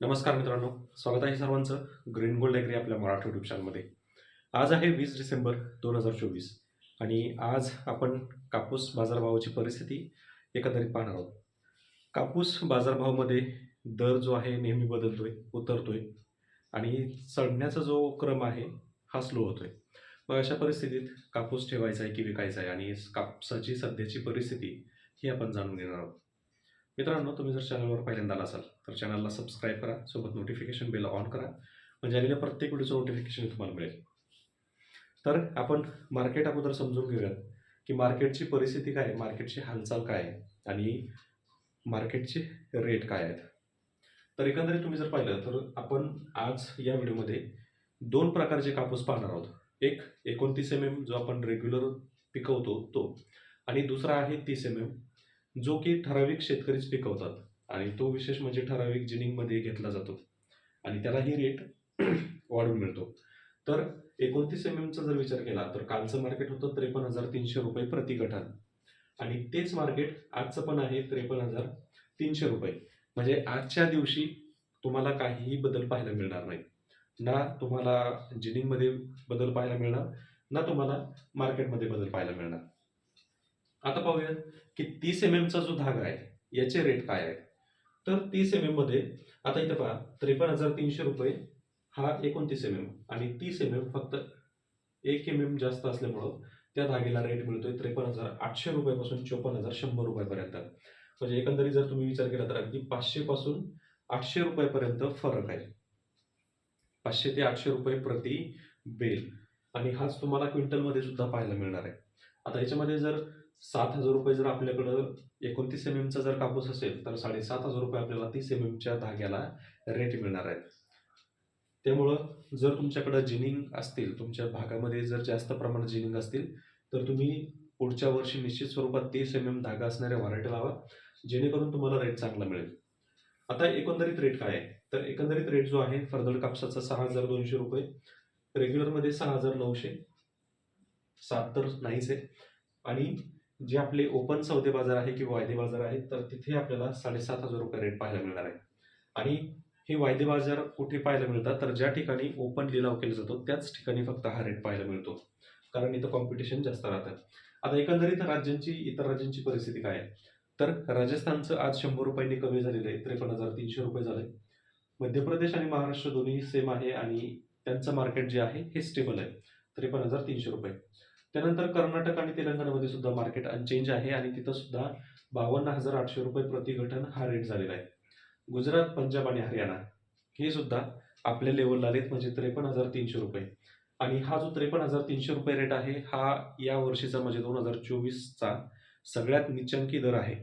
नमस्कार मित्रांनो स्वागत आहे सर्वांचं ग्रीन गोल्ड ॲग्री आपल्या मराठी युट्यूब चॅनलमध्ये आज आहे वीस डिसेंबर दोन हजार चोवीस आणि आज आपण कापूस बाजारभावाची परिस्थिती एकंदरीत पाहणार आहोत. कापूस बाजारभावामध्ये दर जो आहे नेहमी बदलतोय उतरतोय आणि चढण्याचा जो क्रम आहे हा स्लो होतोय. मग अशा परिस्थितीत कापूस ठेवायचा आहे की विकायचा आहे आणि कापसाची सध्याची परिस्थिती ही आपण जाणून घेणार आहोत. मित्रांनो तुम्ही जर चॅनलवर पहिल्यांदा आला असाल तर चॅनलला सबस्क्राईब करा सोबत नोटिफिकेशन बेल ऑन करा म्हणजे आलेल्या प्रत्येक व्हिडिओचं नोटिफिकेशन तुम्हाला मिळेल. तर आपण मार्केट अगोदर समजून घेऊयात की मार्केटची परिस्थिती काय आहे मार्केटची हालचाल काय आहे आणि मार्केटचे रेट काय आहेत. तर एकंदरीत तुम्ही जर पाहिलं तर आपण आज या व्हिडिओमध्ये दोन प्रकारचे कापूस पाहणार आहोत. एक एकोणतीस एम एम जो आपण रेग्युलर पिकवतो तो आणि दुसरा आहे तीस एम एम जो की ठराविक शेतकरीच पिकवतात. आणि तो विशेष म्हणजे ठराविक जिनिंगमध्ये घेतला जातो. आणि त्यालाही रेट वाढून मिळतो. तर एकोणतीस एम एमचा जर विचार केला तर कालचं मार्केट होतं त्रेपन्न हजार तीनशे रुपये प्रति गठान. आणि तेच मार्केट आजचं पण आहे त्रेपन्न हजार तीनशे रुपये. म्हणजे आजच्या दिवशी तुम्हाला काहीही बदल पाहायला मिळणार नाही. ना तुम्हाला जिनिंगमध्ये बदल पाहायला मिळणार ना तुम्हाला मार्केटमध्ये बदल पाहायला मिळणार. आता पाहूया की तीस एम एमचा जो धागा आहे याचे रेट काय आहे तर तीस एम एममध्ये आता इथं पहा त्रेपन्न हजार तीनशे रुपये हा एकोणतीस एम एम आणि तीस एम एम फक्त एक एम एम जास्त असल्यामुळं त्या धागेला रेट मिळतोय त्रेपन्न हजार आठशे रुपयापासून चोपन्न हजार शंभर रुपयापर्यंत. म्हणजे एकंदरीत जर तुम्ही विचार केला तर अगदी पाचशेपासून आठशे रुपयापर्यंत फरक आहे. पाचशे ते आठशे रुपये प्रति बेल. आणि हाच तुम्हाला क्विंटलमध्ये सुद्धा पाहायला मिळणार आहे. आता याच्यामध्ये जर सात हजार रुपये जर आपल्याकडं एकोणतीस एम एमचा जर कापूस असेल तर साडेसात हजार रुपये आपल्याला तीस एम एमच्या धाग्याला रेट मिळणार आहेत. त्यामुळं जर तुमच्याकडं जिनिंग असतील तुमच्या भागामध्ये जर जास्त प्रमाणात जिनिंग असतील तर तुम्ही पुढच्या वर्षी निश्चित स्वरूपात तीस एम एम धागा असणाऱ्या व्हरायटी लावा जेणेकरून तुम्हाला रेट चांगला मिळेल. आता एकंदरीत रेट काय आहे? तर एकंदरीत रेट जो आहे फरदड कापसाचा सहा हजार दोनशे रुपये रेग्युलरमध्ये सहा हजार नऊशे सात तर नाहीच आहे. आणि जे आपले ओपन सौदे बाजार आहे किंवा वायदे बाजार आहेत तर तिथे आपल्याला साडेसात हजार रुपये रेट पाहायला मिळणार आहे. आणि हे वायदे बाजार कुठे पाहायला मिळतात? तर ज्या ठिकाणी ओपन लिलाव केला जातो त्याच ठिकाणी फक्त हा रेट पाहायला मिळतो. कारण इथं कॉम्पिटिशन जास्त राहतं आता एकंदरीत राज्यांची इतर राज्यांची परिस्थिती काय आहे? तर राजस्थानचं आज शंभर रुपयांनी कमी झालेलं आहे त्रेपन्न हजार तीनशे रुपये झाले मध्य प्रदेश आणि महाराष्ट्र दोन्ही सेम आहे आणि त्यांचं मार्केट जे आहे हे स्टेबल आहे. त्रेपन्न हजार तीनशे रुपये. त्यानंतर कर्नाटक आणि तेलंगणामध्ये सुद्धा मार्केट अनचेंज आहे आणि तिथं सुद्धा बावन्न हजार आठशे रुपये प्रति गठन हा रेट झालेला आहे. गुजरात पंजाब आणि हरियाणा हे सुद्धा आपल्या लेवलला आलेत म्हणजे त्रेपन्न हजार तीनशे रुपये. आणि हा जो त्रेपन्न हजार तीनशे रुपये रेट आहे हा या वर्षीचा म्हणजे दोन हजार चोवीसचा सगळ्यात निचंकी दर आहे.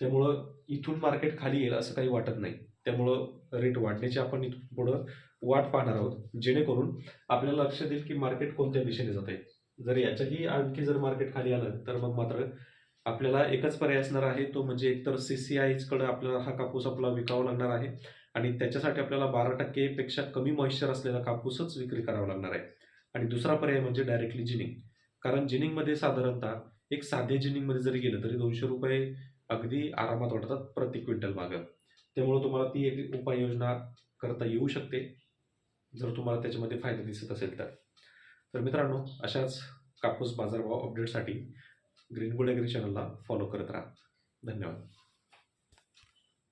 त्यामुळं इथून मार्केट खाली येईल असं काही वाटत नाही. त्यामुळं रेट वाढण्याची आपण इथून पुढं वाट पाहणार आहोत. जेणेकरून आपल्याला लक्ष देईल की मार्केट कोणत्या दिशेने जात आहे जर याच्याही आणखी जर मार्केट खाली आलं तर मग मात्र आपल्याला एकच पर्याय असणार आहे तो म्हणजे एकतर सी सी आयकडे आपल्याला हा कापूस आपला विकावा लागणार आहे आणि त्याच्यासाठी आपल्याला बारा टक्केपेक्षा कमी मॉइश्चर असलेला कापूसच विक्री करावा लागणार आहे. आणि दुसरा पर्याय म्हणजे डायरेक्टली जिनिंग कारण जिनिंगमध्ये साधारणतः एक साधे जिनिंगमध्ये जरी गेलं तरी दोनशे रुपये अगदी आरामात वाटतात प्रति क्विंटल मागं. त्यामुळे तुम्हाला ती एक उपाययोजना करता येऊ शकते जर तुम्हाला त्याच्यामध्ये फायदा दिसत असेल तर. तर मित्रांनो अशाच कापूस बाजारभाव अपडेटसाठी ग्रीन गोल्ड ॲग्री चॅनलला फॉलो करत राहा. धन्यवाद.